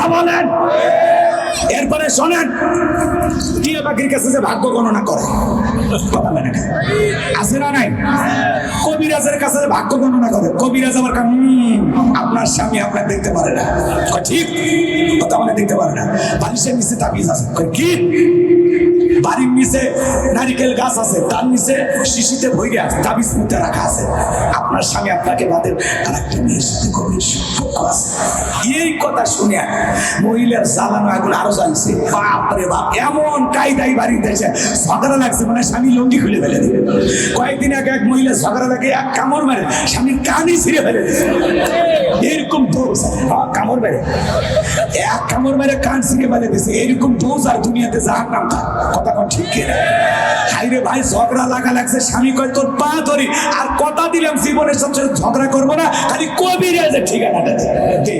কথা বলেন। এরপরে শোনেন টিয়া পাখির কাছে যে ভাগ্য গণনা করে আছে না নাই? কবিরাজের কাছে ভাগ্য গণনা করে, কবিরাজ আবার আপনার স্বামী আপনার দেখতে পারে না। ঠিক কথা মানে দেখতে পারে না। বালিশের নিচে তাবিজ আছে। কি? বাড়ির নিচে নারিকেল গাছ আছে, তার নিচে শিশিতে ভইরে তাবিজ মুতে রাখা আছে। আপনার স্বামী আপনাকে বাদের আর একটা মেয়ের সাথে গভীর সম্পর্ক আছে। এই কথা শুনে মহিলার জ্বালানো আগুন আরও জানছে বাপরে বাপ, এমন কায়দাই বাড়িতে ঝগড়া লাগছে মানে স্বামী লঙ্গি খুলে ফেলে দিবে কয়েকদিন আগে এক মহিলা ঝগড়া লাগে, এক কামড় মারে স্বামীর কানই ছিঁড়ে ফেলে এরকম দোষ কামড় মেরে। এক কামড় মেরে কান ছিঁড়ে ফেলে দিয়েছে এরকম দোষ আর দুনিয়াতে যাহার নাম থাক কথা ঠিক কিনা হাইরে ভাই, ঝগড়া লাগা লাগছে। স্বামী কয়, তোর পা ধরি। আর কথা দিলাম, জীবনের সবচেয়ে ঝগড়া করব না, খালি কবিরাজের ঠিকানাটা দে।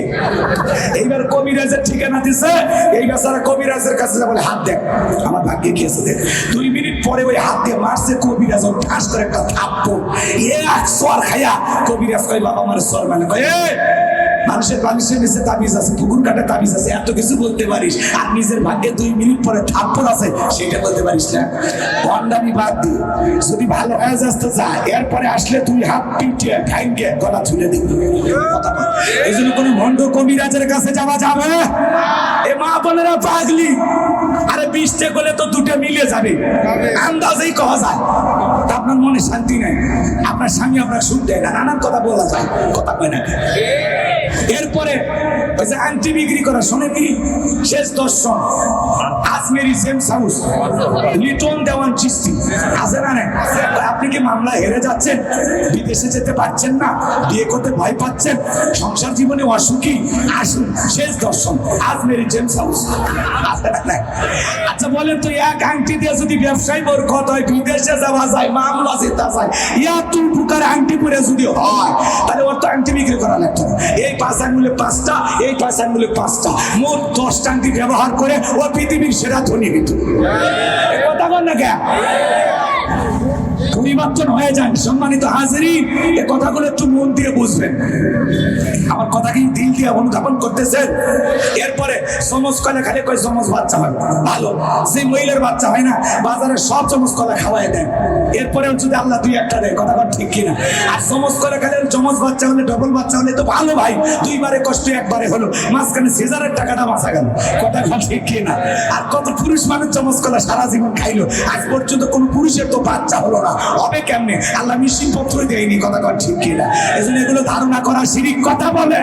এইবার কবিরাজের ঠিকানা দিছে। এই বেচারা কবিরাজের কাছে যা বলে, হাত দেখ, আমার ভাগ্যে আছে দেখ। দুই মিনিট পরে ওই হাত দিয়ে মারছে কবিরাজ, ওর ঠাস করে একটা থাপ্পড়। এক সর খাইয়া কবিরাজ কয়, বাবা, আমার সর মানে কয় "এই, মানুষের বালিশের নিচে তাবিজ আছে পুকুর কাটে তাবিজ আছে এত কিছু বলতে পারিস। আর নিজের ভাগ্যে দুই মিনিট পরে থাপ্পড় আছে সেটা বলতে পারিস না। ভণ্ডামি বাদ দি যদি ভালো হয়ে যাস তো যা এরপরে আসলে তুই হাত পিটিয়ে ভাঙ্গে গলা ঝুলে দিবি এই জন্য কোনো ভণ্ড কবিরাজের কাছে যাওয়া যাবে? এ মা বোনেরা পাগলি। আরে বিশটে করলে তো দুটো মিলে যাবে। আন্দাজেই কওয়া যায়। তা আপনার মনে শান্তি নাই। আপনার স্বামী আপনার সুখ দেয় না নানান কথা বলা যায় কথা কয় না। এরপরে আংটি বিক্রি করা শেষ দর্শন। Ajmeri gems house. Liton Dewan Chishti. আছে না আপনি কি মামলা হেরে যাচ্ছেন? বিদেশে যেতে পারছেন না, বিয়ে করতে ভয় পাচ্ছেন, সংসার জীবনে অসুখী। আসুন, শেষ দর্শন। Ajmeri gems house? আচ্ছা বলেন তো, এক আংটি দিয়ে যদি ব্যবসায় বরকত হয়, বিদেশে যাওয়া যায়, মামলা জেতা যায়, ইয়া তুই পুকার আংটি পরে যদি হয়, তাহলে ওর তো আংটি বিক্রি করা লাগতো এই পাঁচ আঙ্গুলে পাঁচটা, এই পাঁচ আঙ্গুলে পাঁচটা, মোট দশটা আংটি ব্যবহার করে ও পৃথিবীর সেরা ধনী হইত কথা বল না কেন পরিবর্তন হয়ে যান, সম্মানিত হাজিরি এ কথাগুলো একটু মন দিয়ে বুঝবেন। আমার কথা কি দিল দিয়ে অনুধাবন করতেছেন? এরপরে সমস কলে খালি কয়, সমস বাচ্চা হয়। ভালো সেই মহিলার বাচ্চা হয় না, বাজারে সব চমচ কলা খাওয়াই দেন এরপরে যদি আল্লাহ দুই একটা দেয়, কথা ঠিক কিনা? আর সমস করে খালি চমচ বাচ্চা হলে ডবল বাচ্চা হলে তো ভালো ভাই, দুইবারে কষ্ট, একবারে হলো। মাঝখানে সিজারের টাকাটা বাঁচা গেল। কথা কথা ঠিক কিনা? আর কত পুরুষ মানুষ চমচ কলা সারা জীবন খাইলো, আজ পর্যন্ত কোনো পুরুষের তো বাচ্চা হলো না। হবে কেমনে? আল্লাহ মিশিং পত্র দেয়নি, কথা কথা ঠিক কিনা? এজন্য এগুলো ধারণা করা শিরিক কথা বলে।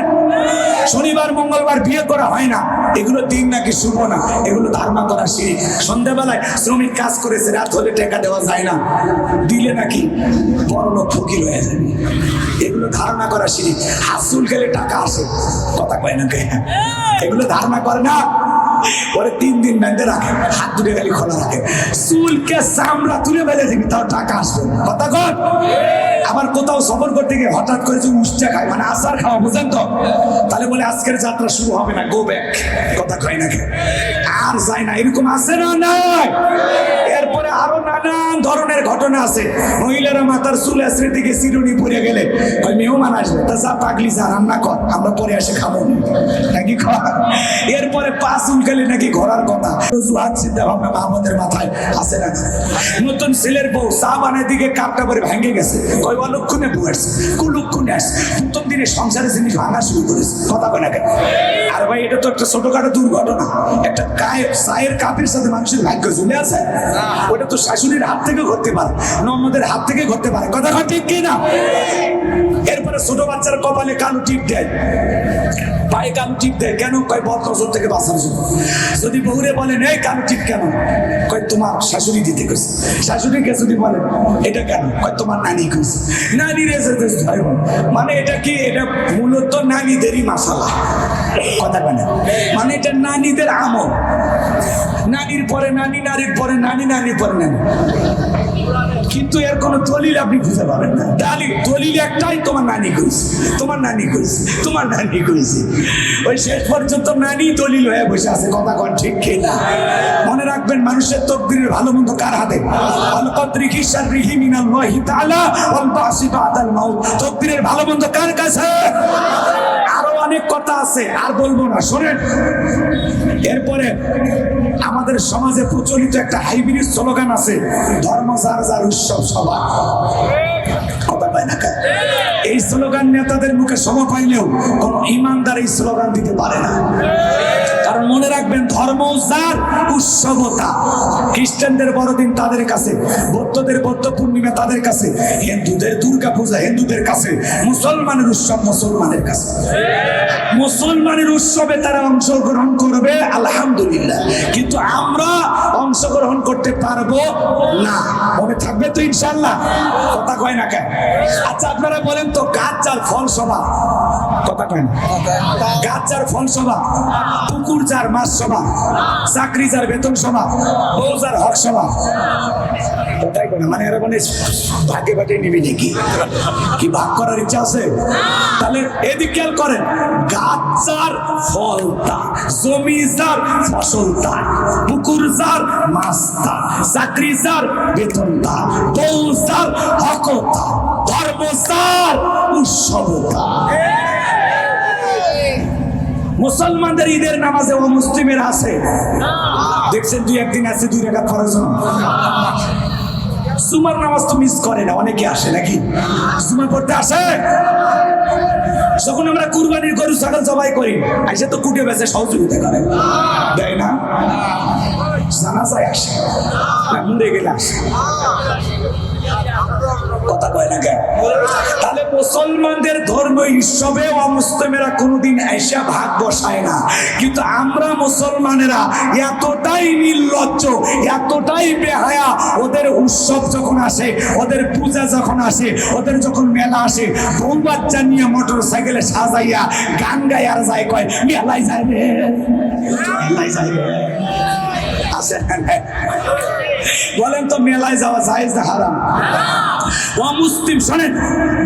শনিবার, মঙ্গলবার বিয়ে করা হয় না। এগুলো দিন নাকি শুভ না? এগুলো ধারণা করা শিরিক। সন্ধ্যাবেলায় শ্রমিক কাজ করেছে, রাত হলে টাকা দেওয়া যায় না। দিলে নাকি বড় লোক ফকির হয়ে যাবে। এগুলো ধারণা করা শিরিক। হাসুল গেলে টাকা আসে। কথা কয় না কে? এগুলো ধারণা করে না। পরে তিন দিন বেঁধে রাখে, হাত দুটো খালি খোলা রাখে। চুলকে চামড়া তুলে বেঁধে দিবি, তাও টাকা আসবে কথা কর আবার কোথাও সফর করতে গিয়ে হঠাৎ করে যে উষ্টা খায় মানে আসার খাওয়া বুঝেন তো? তাহলে বলে, আজকের যাত্রা শুরু হবে না গো ব্যাক কথা কয় নাকি আর যায় না, এরকম আসে না নাই? এরপরে আরও নানান ধরনের ঘটনা আছে। মহিলারা মাথার চুল আশ্রে দিকে চিরুনি পরে গেলে। ওই মেহমান আসবে, তা যা পাগলি যা, রান্না কর, আমরা পরে এসে খাব। নাকি এরপরে পা চুলকালে নাকি ঘোরার কথা। হাত চিন্তা ভাবনা মাথায় আসে না? নতুন ছেলের বউ, চা দিকে কাপটা গেছে। কই বউ আসছে আসছে। প্রথম দিনে সংসারের জিনিস ভাঙা শুরু করেছে, কথা কয় না কেন? আর ভাই, এটা তো একটা ছোটখাটো দুর্ঘটনা। একটা চায়ের কাপের সাথে মানুষের ভাগ্য ঝুলে আছে? ওটা তো শাশুড়ির হাত থেকে ঘটতে পারে, ননদের হাত থেকে ঘটতে পারে। কথা ঠিক কিনা? এরপরে ছোট বাচ্চার কপালে কালো টিপ দেয়, পায়ে কালো টিপ দেয়। কেন? কয় বদ নজর থেকে বাঁচার জন্য। যদি বহুরে বলেন, এই কালো টিপ কেন? কয়, তোমার শাশুড়ি দিতে কইছে। শাশুড়িকে যদি বলেন, এটা কেন? কয়, তোমার নানি কইছে। নানি রেজে মানে এটা কি? এটা মূলত নানিদেরই মাসালা। কথা কেন মানে এটা নানিদের আমল। নানির পরে নানি, নারীর পরে নানি, নানির পরে নানি। কিন্তু এর কোনো দলিল আপনি খুঁজে পাবেন না। দলিল দলিল একটাই, তোমার নানি কইছে তোমার নানি কইছে তোমার নানি কইছে ওই শেষ পর্যন্ত নানি দলিল হয়ে বসে আছে। কথা কন ঠিক কিনা মনে রাখবেন, মানুষের তকদিরের ভালো মন্দ কার হাতে? তকদিরের ভালো মন্দ কার কাছে? অনেক কথা আছে, আর বলব না শোনেন, এরপরে আমাদের সমাজে প্রচলিত একটা হাইব্রিড স্লোগান আছে, ধর্ম, যার যার উৎসব সবার কথা পায় না? এই স্লোগান নেতাদের মুখে সভা পাইলেও কোন ইমানদার এই স্লোগান দিতে পারে না। কারণ মনে রাখবেন, ধর্ম উৎসবতা। খ্রিস্টানদের বড়দিন তাদের কাছে, বৌদ্ধদের বৌদ্ধ পূর্ণিমা তাদের কাছে, হিন্দুদের দুর্গা পূজা হিন্দুদের কাছে, মুসলমানের উৎসব মুসলমানের কাছে। মুসলমানের উৎসবে তারা অংশগ্রহণ করবে, আলহামদুলিল্লাহ। কিন্তু আমরা অংশগ্রহণ করতে পারব না। মনে থাকবে তো ইনশাল্লাহ কথা কয় না কেন? আচ্ছা আপনারা বলেন তো গাছ যার ফল সভা কথা কয় না গাছ যার ফল সভা পুকুর যার মাছ সভা চাকরি যার বেতন সভা বউ যার হক সভা কথাই কয় না মানে এরা মানে ভাগে ভাগে নিবি নাকি? কি ভাগ করার ইচ্ছা আছে? তাহলে এদিক খেয়াল করেন, গাছ যার ফল তার জমি যার ফসল যার মাছ তার চাকরি যার বেতন বউ যার হক ধর্ম যার উৎসব মুসলমানদের ঈদের নামাজে ও মুসলিমের আছে। দেখছেন দুই একদিন আছে, দুই রেখা ফরজ সুমার নামাজ তো মিস করে না, অনেকে আসে নাকি? সুমা পড়তে আসে? যখন আমরা কুরবানির গরু, ছাগল জবাই করি, আইসে তো কুটে বেঁচে সহযোগিতা করে। দেয় না? জানাজায় আসে। মুড়ে গেলে কথা না কেন তাহলে মুসলমানদের ধর্ম উৎসবে অমুসলিমেরা কোনোদিন এসে ভাগ বসায় না। কিন্তু আমরা মুসলমানেরা এতটাই নির্লজ্জ, এতটাই বেহায়া, ওদের উৎসব যখন আসে, ওদের পূজা যখন আসে, ওদের যখন মেলা আসে বউ বাচ্চা নিয়ে মোটর সাইকেলে সাজাইয়া গান গাই আর যায় কয়, মেলায় যায় মেলায় যায় আছে। বলেন তো মেলায় যাওয়া যায় না হারাম? অমুসলিম শোনেন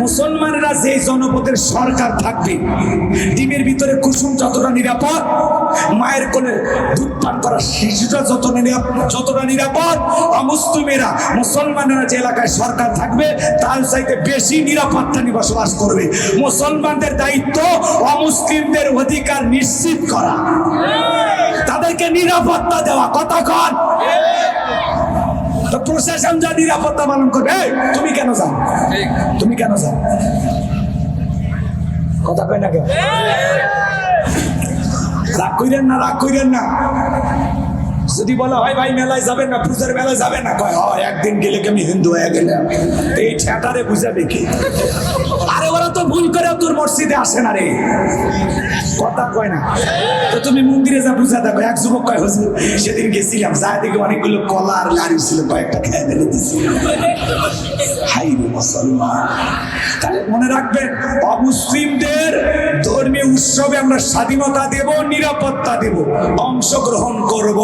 মুসলমানেরা যে জনপদের সরকার থাকবে ডিমের ভিতরে কুসুম যতটা নিরাপদ মায়ের কোলে দুধ পান করা শিশুটা যতটা নিরাপদ যতটা নিরাপদ অমুসলিমেরা মুসলমানেরা যে এলাকায় সরকার থাকবে তার চাইতে বেশি নিরাপত্তা নিয়ে বসবাস করবে। মুসলমানদের দায়িত্ব অমুসলিমদের অধিকার নিশ্চিত করা। তাদেরকে নিরাপত্তা দেওয়া কথা কন। তো প্রশাসন যা নিরাপত্তা পালন করবে তুমি কেন যাও? তুমি কেন যাও? কথা কয় না কেন রাগ কইরেন না রাগ কইরেন না। যদি বলা হয় ভাই মেলায় যাবেন না পুজোর মেলায় যাবেন না? কয় হয় একদিন গেলে কি আমি হিন্দু হয়ে গেলাম? এই ঠেটারে বুঝাবে কি? তো ভুল করে তোর মসজিদে আসে না রে। কথা কয় না। তো তুমি মন্দিরে যা বুঝা দেখো, এক যুবক কয়, হুজুর, সেদিন গেছিলাম, যা দেখে অনেকগুলো কলা আর লাড়ি ছিল, কয়েকটা খেয়ে ফেলে দিছি। হাই রে মুসলমান। তাহলে মনে রাখবেন অমুসলিমদের ধর্মীয় উৎসবে আমরা স্বাধীনতা দেব, নিরাপত্তা দেব, অংশগ্রহণ করব।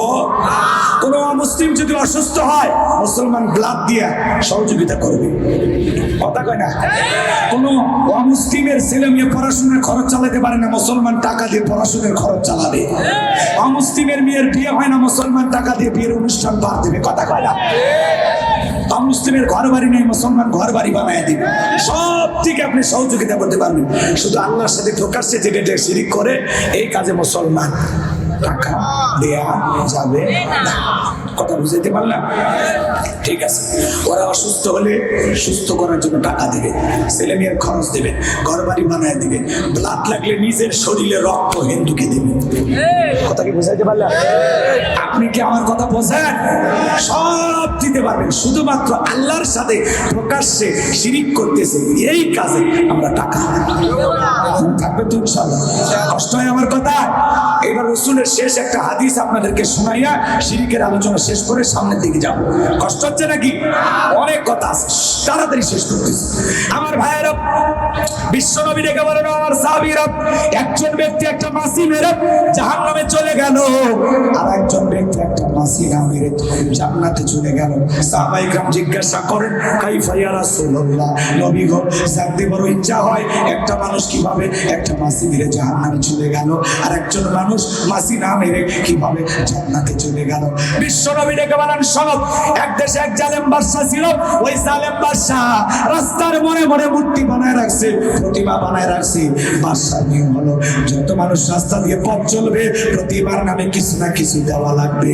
কোন অমুসলিম যদি অসুস্থ হয়, মুসলমান ব্লাড দিয়ে সহযোগিতা করবে। কথা কয় না? কোন অমুসলিমের ছেলে মেয়ে পড়াশোনার খরচ চালাতে পারে না, মুসলমান টাকা দিয়ে পড়াশোনার খরচ চালাবে। অমুসলিমের মেয়ের বিয়ে হয় না, মুসলমান টাকা দিয়ে বিয়ের অনুষ্ঠান বার দেবে, কথা কয় না? মুসলিমের ঘর বাড়ি নেই, মুসলমান ঘর বাড়ি বানায় দিবে। সব থেকে আপনি সহযোগিতা করতে পারবেন। শুধু আল্লাহর সাথে প্রকাশ্যে যেটা শিরিক করে, এই কাজে মুসলমান। টাকা দেয়া যাবে। কথা বুঝাইতে পারলাম? ঠিক আছে। ওরা অসুস্থ হলে সুস্থ করার জন্য টাকা দেবে, ছেলে মেয়ের খরচ দেবে ঘর বাড়ি বানায় দিবে ব্লাড লাগলে নিজের শরীরে রক্ত হিন্দুকে দেবে। কথা কি বুঝাইতে পারলাম? আপনি কি আমার কথা বোঝেন? সব দিতে পারবেন। শুধুমাত্র আল্লাহর সাথে প্রকাশ্যে শিরিক করতেছে, এই কাজে আমরা টাকা থাকবে তো ইনশাআল্লাহ। কষ্ট হয় আমার কথা? এবার রসুলের শেষ একটা হাদিস আপনাদেরকে শোনাইয়া শিরিকের আলোচনা শেষ করে সামনের দিকে যাব। কষ্ট হচ্ছে নাকি? অনেক কথা আছে। তাড়াতাড়ি শেষ করতেছি। আমার ভাইয়েরা বিশ্ব নবী ডেকে বলেন আমার সাহাবিরা একজন ব্যক্তি, একটা মাসি মেরে জাহান গেল। আর একজন ব্যক্তি, একটা মাসি জান্নাতে চলে গেল। জিজ্ঞাসা করেন রাসূলুল্লাহ? নবী গো জানতে বড় ইচ্ছা হয়, একটা মানুষ কীভাবে একটা মাসি মেরে জাহান্নামে চলে গেল? আর একজন মানুষ মাসি না মেরে কীভাবে জান্নাতে চলে গেল? বিশ্ব নবী ডেকে বলেন সব এক দেশে এক জালেম বাদশা ছিল। ওই জালেম বাদশা রাস্তার মনে মনে মূর্তি বানায় রাখছে, প্রতিমা বানায় রাখছে। বাদশার নিয়ম হলো যত মানুষ রাস্তা দিয়ে পথ চলবে প্রতিমার নামে কিছু না কিছু দেওয়া লাগবে।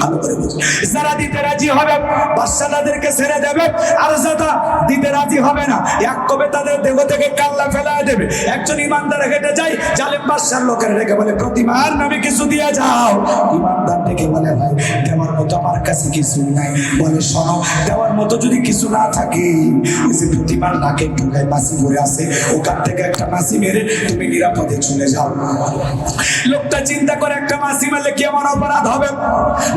ভালো করে বুঝুন যারা দিতে রাজি হবে, বাদশা তাদেরকে ছেড়ে দেবে, আর যারা দিতে রাজি হবে না, এক কবে তাদের দেহ থেকে কাল্লা ফেলায় দেবে। একজন ইমানদার হেঁটে যায়, জালেম বাদশার লোকের রেখে বলে, প্রতিমার নামে কিছু দিয়ে যাও। ইমানদার ডেকে বলে, ভাই, দেওয়ার মতো আমার কাছে কিছু নাই। বলে, শোনো, দেওয়ার মতো যদি কিছু না থাকে যে প্রতিমার নাকে ঢুকায় মাসি ঘুরে আসে ওখান থেকে একটা মাসি মেরে তুমি নিরাপদে চলে যাও। লোকটা চিন্তা করে একটা মাসি মারলে কি আমার অপরাধ হবে?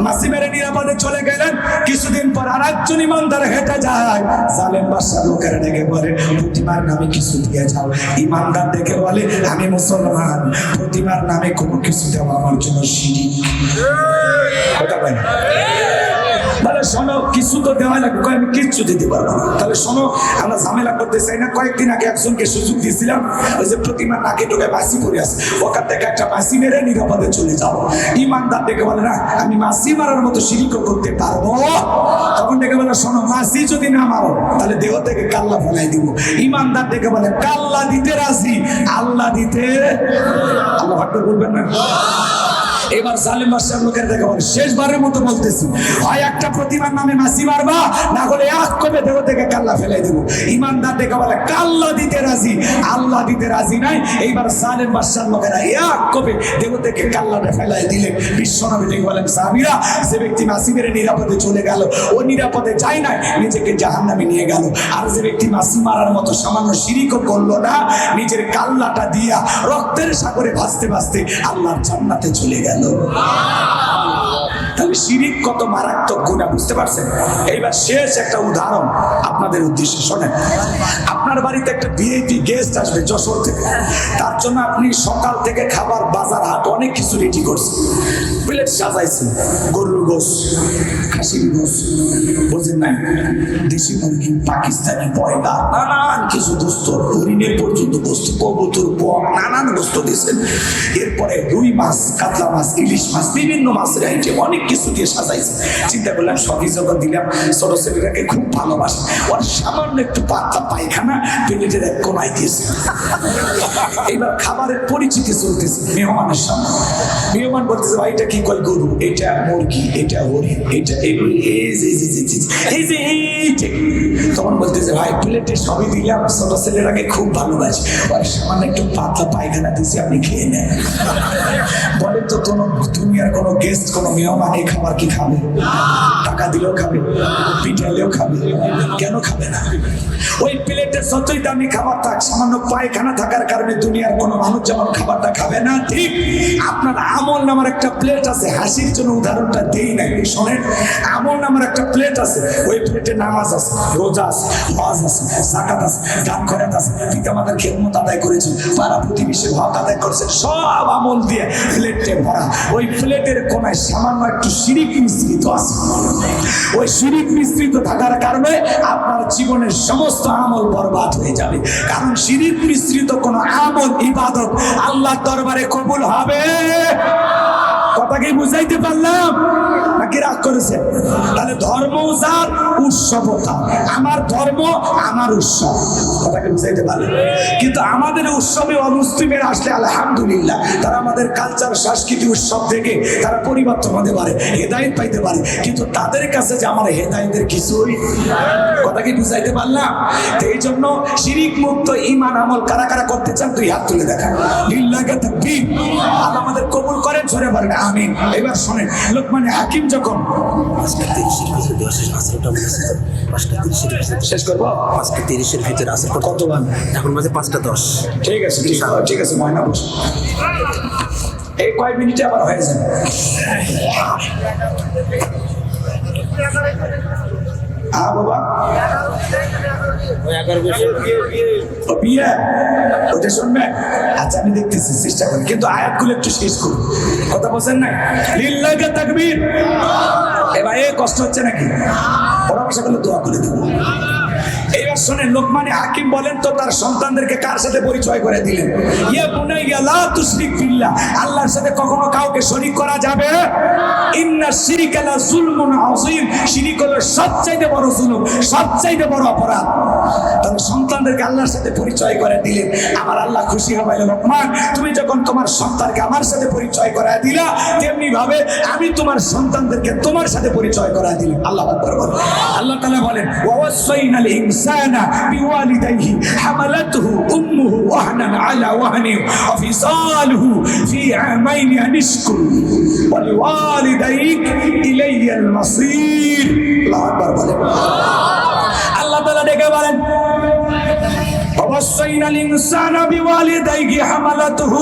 মাসি মেরে নিরাপদে চলে গেলেন। কিছুদিন পর আর একজন ইমানদার হেঁটে যায়। জালেম বাসা লোকের ডেকে বলে প্রতিমার নামে কিছু দিয়ে যাও। ইমানদার দেখে বলে আমি মুসলমান। প্রতিমার নামে কোনো কিছু দেওয়া আমার জন্য সিঁড়ি। কথা বলে শোনো, কিছু তো দেওয়া লাগবে কয় আমি কিচ্ছু দিতে পারব না। তাহলে শোনো, আমরা ঝামেলা করতে চাই না। কয়েকদিন আগে একজনকে সুযোগ দিয়েছিলাম, ওই যে প্রতিমা নাকে টোকে মাসি পরে আছে। ওখান থেকে একটা মাসি মেরে নিরাপদে চলে যাও ইমানদার ডেকে বলে, না, আমি মাসি মারার মতো শিরিকও করতে পারব। তখন ডেকে বলে, শোনো মাসি যদি না মারো, তাহলে দেহ থেকে কাল্লা ফেলাই দিব। ইমানদার ডেকে বলে, কাল্লা দিতে রাজি আল্লাহ দিতে আল্লাহ বলবেন না। এবার জালেম বাদশার লোকের দেখে বলে শেষবারের মতো বলতেছি, হয় একটা প্রতিমার নামে মাসি মারবা, না হলে এক কবে দেহ থেকে কাল্লা ফেলে দেবো। ইমানদার দেখে বলে, কাল্লা দিতে রাজি, আল্লাহ দিতে রাজি নাই। এইবার জালেম বাদশার লোকেরা এক কবে দেহ থেকে কাল্লাটা ফেলাই দিলে। বিশ্বনবী ডেকে বলেন, সাহাবীরা যে ব্যক্তি মাসি মেরে নিরাপদে চলে গেল। ও নিরাপদে যায় না নিজেকে জাহান্নামে নিয়ে গেল। আর যে ব্যক্তি মাসি মারার মতো সামান্য শিরিকও করল না, নিজের কাল্লাটা দিয়া রক্তের সাগরে ভাসতে ভাসতে আল্লাহর জান্নাতে চলে গেল। তাহলে শিরিক কত মারাত্মক গুণা, বুঝতে পারছেন? এইবার শেষ একটা উদাহরণ আপনাদের উদ্দেশ্যে শোনেন। আপনার বাড়িতে একটা ভিআইপি গেস্ট আসবে যশোর থেকে। তার জন্য আপনি সকাল থেকে খাবার, বাজার, হাট অনেক কিছু রেডি করছেন। প্লেট সাজাইছেন। গরুর গোস খাসির গোস বোঝেন নাই? দেশি মুরগি, পাকিস্তানি পয়দা নানান কিছু দোস্ত হরিণের পর্যন্ত কবুতর, বক, নানান বস্তু দিয়েছেন। এরপরে রুই মাছ, কাতলা মাছ ইলিশ মাছ বিভিন্ন মাছের আইটেম অনেক কিছু দিয়ে সাজাইছে চিন্তা করলাম সবই যখন দিলাম ছোট ছেলেটাকে খুব ভালোবাসে ওর সামান্য একটু পাতলা পায়খানা প্লেটের এক দিয়েছে খাবারের পরিচিতি চলতেছে মেহমানের সামনে মেহমান বলতেছে ভাই এটা কি কয় গরু এটা মুরগি এটা এটা তখন বলতেছে ভাই সবই দিলাম ছোট ছেলেটাকে খুব ভালোবাসি ওর সামান্য একটু পাতলা পায়খানা দিয়েছি আপনি খেয়ে নেন বলেন তো কোনো কোনো গেস্ট কোনো এই খাবার কি খাবে? টাকা দিলেও খাবে, পিঠালেও খাবে, কেন খাবে না? ওই প্লেটে দামি খাবার থাক, সামান্য পায়খানা থাকার কারণে দুনিয়ার কোনো মানুষ যেমন খাবারটা খাবে না, ঠিক আপনার আমল নামার একটা প্লেট আছে, হাসির জন্য উদাহরণটা দেই নাই, শোনেন, আমল নামার একটা প্লেট আছে, ওই প্লেটে নামাজ আছে, রোজা আছে, হজ আছে জাকাত আছে, দান আছে আদায় করেছেন পাড়া প্রতিবেশী হক আদায় করেছেন সব আমল দিয়ে প্লেটে ভরা। ওই প্লেটের কোনায় সামান্য একটু শিরিক মিশ্রিত আছে। ওই শিরিক মিশ্রিত থাকার কারণে আপনার জীবনের সমস্ত আমল বরবাদ হয়ে যাবে। কারণ শিরিক মিশ্রিত কোন আমল, ইবাদত আল্লাহর দরবারে কবুল হবে। কথা কি বুঝাইতে পারলাম? নাকি রাগ করেছে? তাহলে ধর্ম যার উৎসবতা। আমার ধর্ম, আমার উৎসব। কথাকে বুঝাইতে পারলেন কিন্তু আমাদের উৎসবে অমুসলিমের আসলে আলহামদুলিল্লাহ, তারা আমাদের কালচার সংস্কৃতি, উৎসব থেকে তারা পরিবর্তন হতে পারে, হেদায়ত পাইতে পারে। কিন্তু তাদের কাছে যে আমার হেদায়তের কিছুই কথা কি বুঝাইতে পারলাম? তো এই জন্য শিরিক মুক্ত ইমান আমল কারা কারা করতে চান তুই হাত তুলে দেখা লিল্লাকে আল্লাহ আমাদের কবুল করেন সরে পারেন আমিন এবার শোনেন লোকমানে হাকিম যখন পাঁচটা তিরিশের ভিতরে শেষ আসরটা বলেছে তো? পাঁচটা তিরিশের ভিতরে শেষ করব? পাঁচটা তিরিশের ভিতরে আসর কত? বার এখন বাজে পাঁচটা দশ। ঠিক আছে ঠিক আছে ময়না বস। এই কয়েক মিনিটে আবার হয়ে যাবে। হ্যাঁ বাবা। বিয়ে ওটা আচ্ছা আমি দেখতেছি, চেষ্টা কিন্তু আয়াতগুলো একটু শেষ করুন। কথা বলছেন না? লিল্লাকে তাকবীর। এবার এ কষ্ট হচ্ছে নাকি? ওরা বসে করলে দোয়া করে দেবো। শোনেন লোকমানে হাকিম বলেন তো, তার সন্তানদেরকে কার সাথে পরিচয় করে দিলেন? ইয়ে বুনাই গেলা তুশরিক বিল্লাহ। আল্লাহর সাথে কখনো কাউকে শরীক করা যাবে? ইন্না শিরিকালা জুলমুন আযীম। শিরিক হলো সবচাইতে বড় জুলুম, সবচাইতে বড় অপরাধ। তাহলে সন্তানদেরকে আল্লাহর সাথে পরিচয় করে দিলেন। আমার আল্লাহ খুশি হবে লোকমান, তুমি যখন তোমার সন্তানকে আমার সাথে পরিচয় করায় দিলা তেমনি ভাবে আমি তোমার সন্তানদেরকে তোমার সাথে পরিচয় করায় দিলাম। আল্লাহ আল্লাহ তাআলা বলেন ওয়াসাইনাল ইনসানা বিওয়ালিদাইহি হামালাতুহু উম্মুহু ওয়াহনান আলা ওয়াহনিন ওয়া ফিসালুহু ফি আমাইন আনিশকুর ওয়া লিওয়ালিদাইক ইলাইয়াল মাসির আল্লাহু আকবার বলেন আল্লাহ তাআলা ডেকে বলেন ووصينا الإنسان بوالديه حملته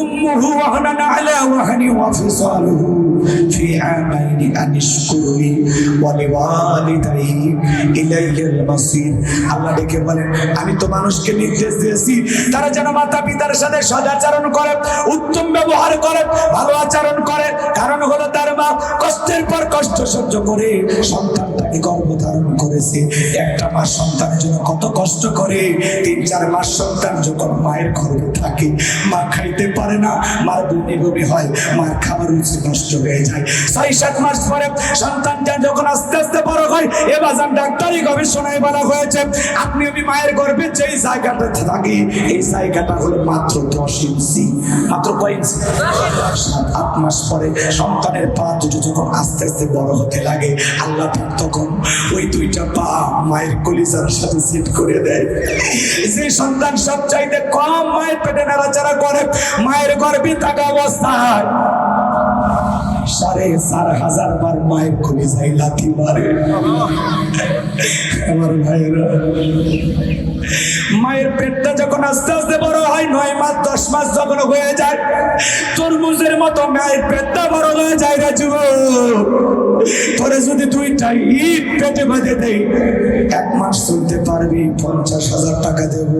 أمه وهنا على وهن وفصاله في عامين أن اشكر لي ولوالديه إلي المصير আল্লাহ ডেকে বলেন আমি তো মানুষকে নির্দেশ দিয়েছি তারা যেন মাতা পিতার সাথে সদাচরণ করে উত্তম ব্যবহার করে ভালো আচরণ করে কারণ হলো তার মা কষ্টের পর কষ্ট সহ্য করে সন্তানটাকে গর্ভধারণ করেছে। একটা মাস সন্তানের জন্য কত কষ্ট করে। তিন, চার মাস সন্তান যখন মায়ের গর্ভে থাকে, মা খাইতে পারে না, মার বমি বমি হয়, মার খাবার রুচি নষ্ট হয়ে যায়। ছয় সাত মাস পরে সন্তানটা যখন আস্তে আস্তে বড় হয়, এ বাজার ডাক্তারি গবেষণায় বলা হয়েছে, আপনি আমি মায়ের গর্ভে যেই জায়গাটা থাকি, এই জায়গাটা হলো মাত্র দশ ইঞ্চি। মাত্র কয় ইঞ্চি? সাত আট মাস পরে সন্তানের পা দুটো যখন আস্তে আস্তে বড় হতে লাগে, আল্লাহ তখন ওই দুইটা পা মায়ের কলিজার সাথে সেট করে দেয়। যে সন্তান সবচাইতে কম মায়ের পেটে নাড়াচাড়া করে, মায়ের গর্বে থাকা অবস্থায়। সাড়ে চার হাজার বার মায়ের কলিজায় লাথি মারে। আমার ভাইয়েরা, মায়ের পেটটা যখন আস্তে আস্তে বড় হয়, নয় মাস, দশ মাস যখন হয়ে যায়, তরমুজের মতো মায়ের পেটটা বড় হয়ে যায় রে যুবক। পরে যদি দুইটা ইট পেটে বেঁধে দেই, এক মাস চলতে পারবি, পঞ্চাশ হাজার টাকা দেব।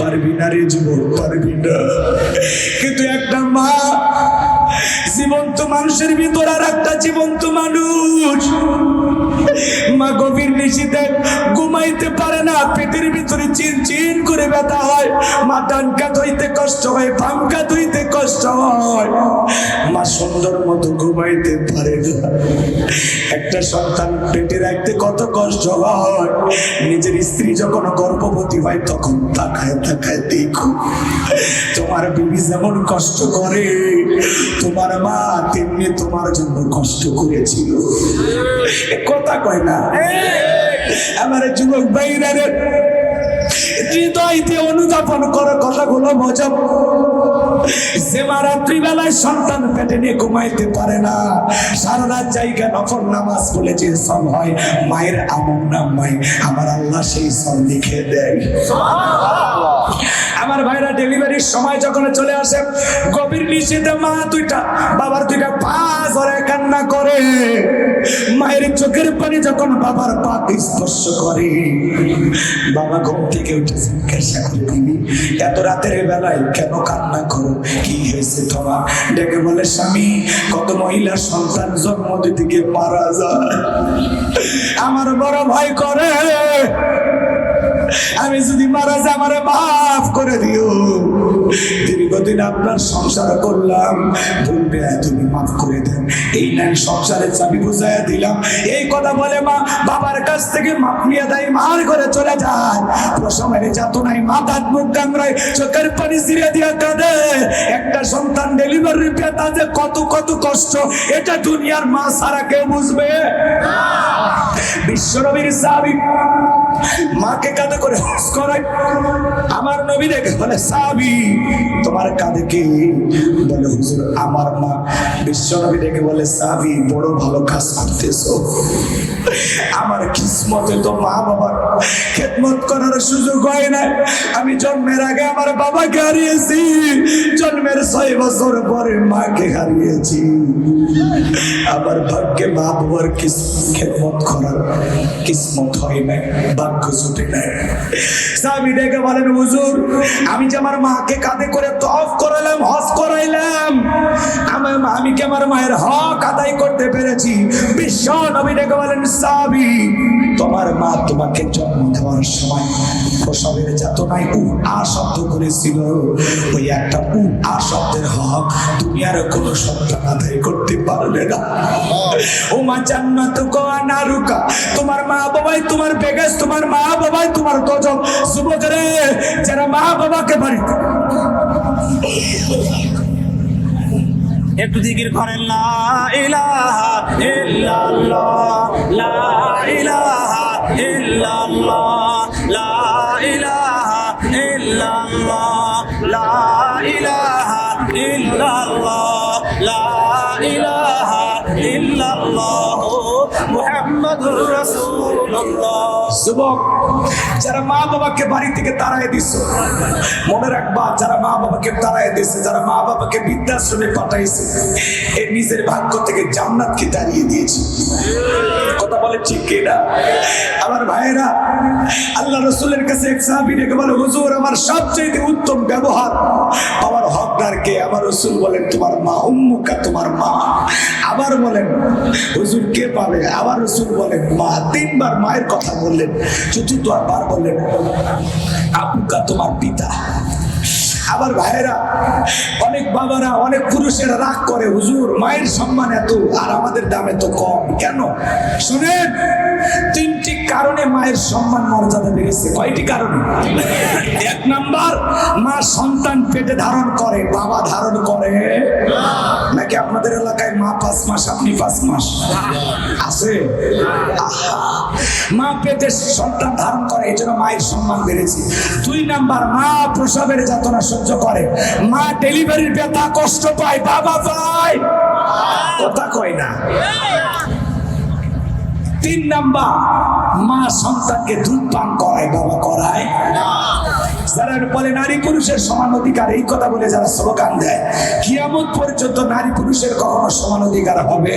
পারবি না রে যুবক, পারবি না। কিন্তু একটা মা জীবন্ত মানুষের ভিতর আর একটা জীবন্ত মানুষ। মা গভীর নিশিতে ঘুমাইতে পারে না, পেটের ভিতরে চিন চিন করে ব্যথা হয়। মা ডান কাত হইতে কষ্ট হয় কাত হইতে কষ্ট হয়। মা সুন্দর মতো ঘুমাইতে পারে না। একটা সন্তান পেটে রাখতে কত কষ্ট হয়। নিজের স্ত্রী যখন গর্ভবতী হয়, তখন তাকায় তাকায় দেখো, তোমার বিবি যেমন কষ্ট করে তোমার মা তেমনি তোমার জন্য কষ্ট করেছিল। কথা কয় না। আমার যুবক বাইরে হৃদয় দিয়ে অনুধাবন করো, কথাগুলো মজব যে মা রাত্রিবেলায় সন্তান পেটে নিয়ে ঘুমাইতে পারে না। সারা রাত জায়গা নফল নামাজ বলে যে সব হয়, মায়ের আমন নাম মাই। আমার আল্লাহ সেই সব লিখে দেয়। আমার ভাইরা ডেলিভারির সময় যখন চলে আসে, গভীর নিশ্চিতে, মা দুইটা বাবার দুইটা পা ধরে কান্না করে। মায়ের চোখের পানি যখন বাবার পা স্পর্শ করে, বাবা, ঘুম থেকে উঠে জিজ্ঞাসা করে দিবি এত রাতের বেলায় কেন কান্না করো কি হয়েছে তোমার? ডেকে বলে, স্বামী, কত মহিলা সন্তান জন্ম দিতে মারা যায়। আমার বড় ভয় করে। আমি যদি মারা যায় আমার মাফ করে দিও। দীর্ঘদিন আপনার সংসার করলাম। তুমি মাফ করে দেন। এই নাই সংসারের চাবি বুঝাইয়া দিলাম। এই কথা বলে মা বাবার কাছ থেকে মাপ নিয়ে দেয়, মার চলে যায়। মাথার মুখ চোখের পানি দিয়া কাঁদে। একটা সন্তান ডেলিভারি পেতা যে কত কত কষ্ট, এটা দুনিয়ার মা সারা কেউ বুঝবে? বিশ্বনবীর সাহাবী মাকে কাঁধে করে হস করায়। আমার নবী দেখে বলে, সাবি, তোমার কাঁধে কে? বলে, হুজুর, আমার মা। বিশ্ব নবী দেখে বলে, সাবি, বড় ভালো কাজ করতেছো। আমার কিসমতে তো মা বাবার খেদমত করার সুযোগ হয় না আমি জন্মের আগে আমার বাবাকে হারিয়েছি, জন্মের ছয় বছর পরে মাকে হারিয়েছি। আমার ভাগ্যে মা বাবার কিস, খেদমত করার কিসমত হয় নাই। ভাগ্য ছুটে নাই স্বামী ডেকে বলেন হুজুর আমি যে আমার মাকে কাঁধে করে তফ করালাম হজ করাইলাম আমার আমি কি আমার মায়ের হক আদায় করতে পেরেছি। বিশ্ব নবী ডেকে বলেন সাবি তোমার মা তোমাকে জন্ম দেওয়ার সময় প্রসবের যাতনায় উ আ শব্দ করেছিল। ওই একটা উ আ শব্দের হক আর কোনো সন্তান আদায় করতে পারবে না। ও মা জান্নাত কো আনারুকা তোমার মা বাবাই তোমার বেগাস তোমার মা বাবাই তোমার দজক যুবক রে যারা মা বাবাকে বাড়ি একটু দিকির করেন, লা ইলাহা ইল্লাল্লাহ, লা ইলাহা ইল্লাল্লাহ, লা ইলাহা ইল্লাল্লাহ, লা ইলাহা ইল্লাল্লাহ, লা ইলাহা ইল্লাল্লাহ। যুবক যারা মা বাবাকে বাড়ি থেকে তাড়াই দিছ মনে রাখবা যারা মা বাবাকে তাড়াই দিছে যারা মা বাবাকে বৃদ্ধাশ্রমে পাঠাইছে এ নিজের ভাগ্য থেকে জান্নাতকে দাঁড়িয়ে দিয়েছে। কথা বলে ঠিক কিনা আমার ভাইয়েরা আল্লাহ রসুলের কাছে এক সাহাবী ডেকে বলে হুজুর আমার সবচেয়ে উত্তম ব্যবহার রসুল বলেন, তোমার মা, উম্মুকা তোমার মা। আবার বলেন, হুজুর কে পাবে? আবার রসুল বলেন, মা। তিনবার মায়ের কথা বললেন চতুর্থবার বললেন, আপুকা তোমার পিতা। আবার ভাইয়েরা, অনেক বাবারা, অনেক পুরুষেরা রাগ করে, হুজুর, মায়ের সম্মান এত, আর আমাদের দাম এত কম। কেন? শুনেন, তিনটি কারণে মায়ের সম্মান মর্যাদা বেড়েছে। কয়টি কারণে? এক নাম্বার, মা সন্তান পেটে ধারণ করে, বাবা ধারণ করে। নাকি আপনাদের এলাকায় মা পাঁচ মাস, আপনি পাঁচ মাস? আছে? মা পেটে সন্তান ধারণ করে, এই জন্য মায়ের সম্মান বেড়েছে। দুই নাম্বার, মা প্রসবের যাতনা সহ্য করে। মা ডেলিভারির ব্যথা, কষ্ট পায়, বাবা পায়। কথা কয় না। তিন নাম্বার, মা সন্তানকে দুধ পান করায়, বাবা করায়। যারা বলে নারী পুরুষের সমান অধিকার, এই কথা বলে যারা স্লোগান দেয়, কিয়ামত পর্যন্ত নারী পুরুষের কখনো সমান অধিকার হবে?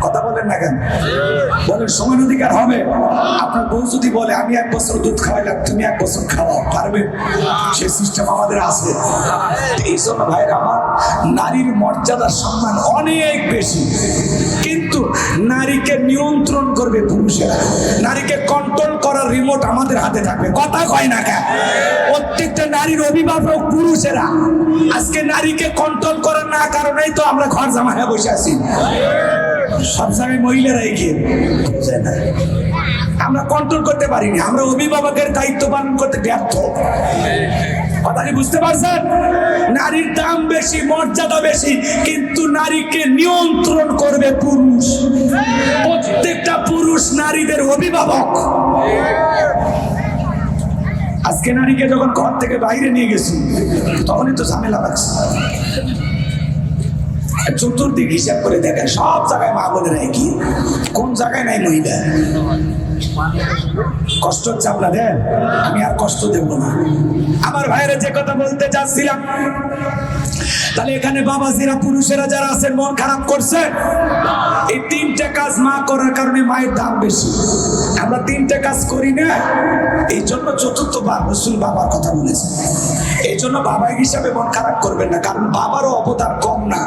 কথা বলেন না কেন? বলেন সমান অধিকার হবে। আপনার বউ যদি বলে, আমি এক বছর দুধ খাওয়াইলাম, তুমি এক বছর খাওয়াও। পারবে? সেই সিস্টেম আমাদের আছে। এই জন্য ভাইয়ের, আমার নারীর মর্যাদার সম্মান অনেক বেশি। কিন্তু নারীকে নিয়ন্ত্রণ করবে পুরুষেরা। নারীকে কন্ট্রোল করার রিমোট আমাদের হাতে থাকবে। কথা কয় না কেন? প্রত্যেকটা নারীর অভিভাবক পুরুষেরা। আজকে নারীকে কন্ট্রোল করার না কারণেই তো আমরা ঘর জামা হয়ে বসে আছি। সব মহিলারা এগিয়ে আমরা কন্ট্রোল করতে পারিনি, আমরা অভিভাবকের দায়িত্ব পালন করতে ব্যর্থ। কথা কি বুঝতে পারছেন? নারীর দাম বেশি, মর্যাদা বেশি, কিন্তু নারীকে নিয়ন্ত্রণ করবে পুরুষ। প্রত্যেকটা পুরুষ নারীদের অভিভাবক। আজকে নারীকে যখন ঘর থেকে বাইরে নিয়ে গেছি, তখনই তো ঝামেলা লাগছে। চতুর্দিক হিসাব করে দেখেন, সব জায়গায় মা বলে নাই কি কোন জায়গায় নাই মহিলা? কষ্ট হচ্ছে আপনাদের? আমি আর কষ্ট দেব না। আমার ভাইরা যে কথা বলতে চাচ্ছিলাম তাহলে এখানে বাবাজিরা, পুরুষেরা যারা আছেন, মন খারাপ করছে? এই তিনটা কাজ মা করার কারণে মায়ের দাম বেশি। আমরা তিনটা কাজ করি না এই জন্য চতুর্থবার রসুল বাবার কথা বলেছে। এই জন্য বাবা হিসাবে মন খারাপ করবেন না, কারণ বাবারও অবদান কম না।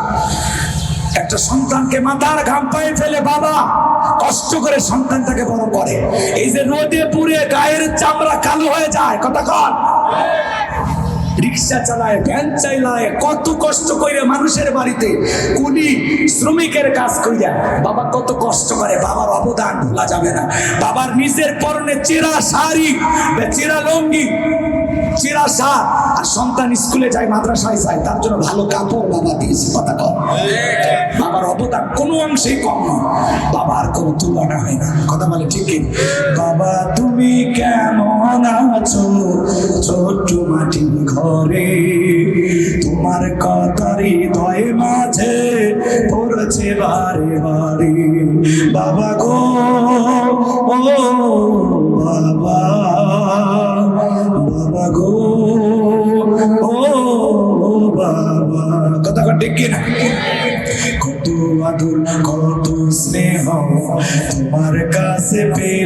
একটা সন্তানকে মাথার ঘাম পায়ে ফেলে বাবা কষ্ট করে সন্তানটাকে বড় করে। এই যে রোদে পুড়ে গায়ের চামড়া কালো হয়ে যায়, কথা কন। রিক্সা চালায়, ভ্যান চালায়, কত কষ্ট করে মানুষের বাড়িতে কুলি, শ্রমিকের কাজ করিয়া বাবা কত কষ্ট করে, বাবার অবদান ভোলা যাবে না। বাবার নিজের পরনে চেরা শাড়ি চেরা লঙ্গি আর সন্তান স্কুলে যায়, মাদ্রাসায় যায়, তার জন্য ভালো কাপড় বাবা দিয়েছে, কথা বাবার অবদান কোনো অংশেই কম নয়। বাবার কোনো তুলনা হয় না, কথা বলে ঠিকই বাবা, তুমি কেমন আছো? ছোট্ট মাটি ঘরে তোমার কথা হৃদয় মাঝে পড়ছে বারে বারে। বাবা গো, ও বাবা ঠিক কিনা কত আদর কত স্নেহ তোমার কাছে পেলাম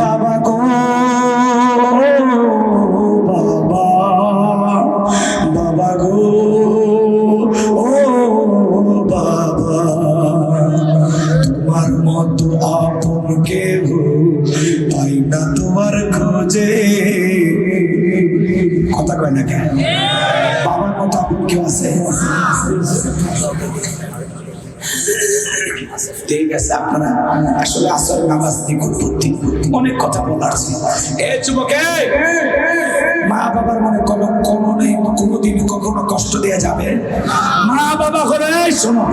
বাবা গো, বাবা বাবা গো, ও বাবা। তোমার মতো না তোমার খোঁজে। কথা কয় না কেন? বাবার আছে? ঠিক আছে, আপনারা আসলে আসল নামাজ নিকুট বুদ্ধি অনেক বলার এ যুবকে মা বাবার মনে কোনো কোনো নেই, কোনোদিন কখনো কষ্ট দেওয়া যাবে। মা বাবা করে শোনো,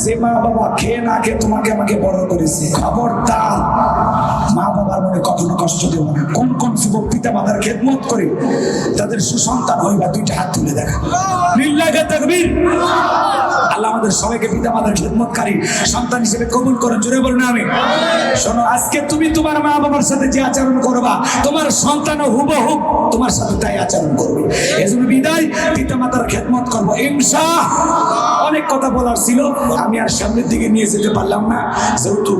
সে মা বাবা খেয়ে না খেয়ে তোমাকে আমাকে বড় করেছে। খবরদার। মা বাবার মনে কখনো কষ্ট দেব না। কোন কোন যুবক পিতা মাতার খেদমত করে তাদের সুসন্তান দুইটা হাত তুলে দেখা। আল্লাহ আমাদের সবাইকে সন্তান হিসেবে কবুল জোরে বলুন আমি শোনো, আজকে তুমি তোমার মা বাবার সাথে যে আচরণ তোমার তোমার সাথে তাই আচরণ করবে। বিদায়, পিতা মাতার খেদমত করব ইনশা অনেক কথা বলার ছিল আমি আর সামনের দিকে নিয়ে যেতে পারলাম না। যেহেতু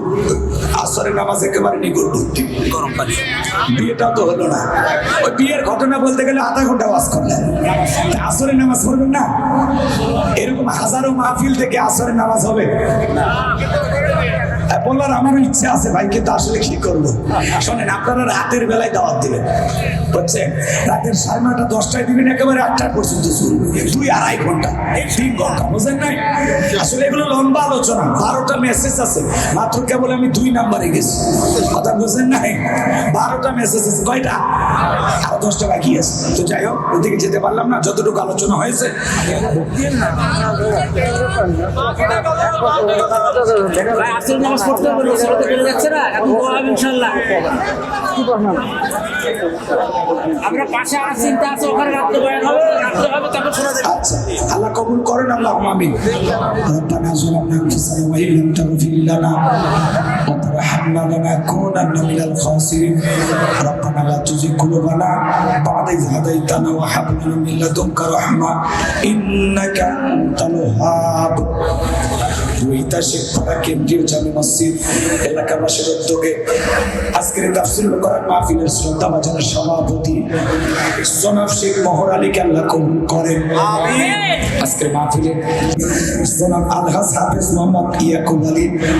আসরের নামাজ একেবারে নিকটবর্তী। গরম পানি। বিয়েটা তো হলো না। ওই বিয়ের ঘটনা বলতে গেলে আধা ঘণ্টা ওয়াজ করলেন। আসরে আসরের নামাজ পড়বেন না? এরকম হাজারো মাহফিল থেকে আসরের নামাজ হবে। হ্যাঁ, বললার আমারও ইচ্ছে আছে ভাই, কিন্তু আসলে কি করব? শোনেন, আপনারা রাতের বেলায় দাওয়াত দিবেন। বুঝছেন রাতের সাড়ে নয়টা, দশটায় দিবেন, একেবারে আটটা পর্যন্ত দুই আড়াই ঘণ্টা তিন ঘণ্টা বুঝলেন নাই? আসলে এগুলো লম্বা আলোচনা, বারোটা মেসেজ আছে, মাত্র কেবল আমি দুই নাম্বারে গেছি। কথা বুঝলেন নাই? বারোটা মেসেজ আছে, কয়টা? আরও দশটা বাকি আছে। তো যাই হোক, ওদিকে যেতে পারলাম না, যতটুকু আলোচনা হয়েছে। আসল নামাজ পড়তে হবে রসুল তো বেড়ে যাচ্ছে না এখন দোয়া হবে ইনশাল্লাহ আমরা পাশে আর চিন্তা আছে ওখানে রাত্রে বয়ান হবে রাত্রে হবে তখন শোনা যাবে আচ্ছা আল্লাহ কবুল করেন আল্লাহ আমিন ربنا ظلمنا انفسنا وان لم تغفر لنا وترحمنا لنكونن من الخاسرين ربنا لا تزغ قلوبنا بعد إذ هديتنا وهب لنا من لدنك رحمة إنك أنت الوهاب শেখ পাড়া কেন্দ্রীয় জামি মসজিদ এলাকাবাসীর উদ্যোগে আজকের তাফসিল করার মাহফিলের শ্রদ্ধা বাজানের সভাপতি জনাব শেখ মহর আলীকে আল্লাহ কবুল করেন। আজকের মাহফিলে সোনাব আলহাজ হাফেজ মোহাম্মদ ইয়াকুব আলী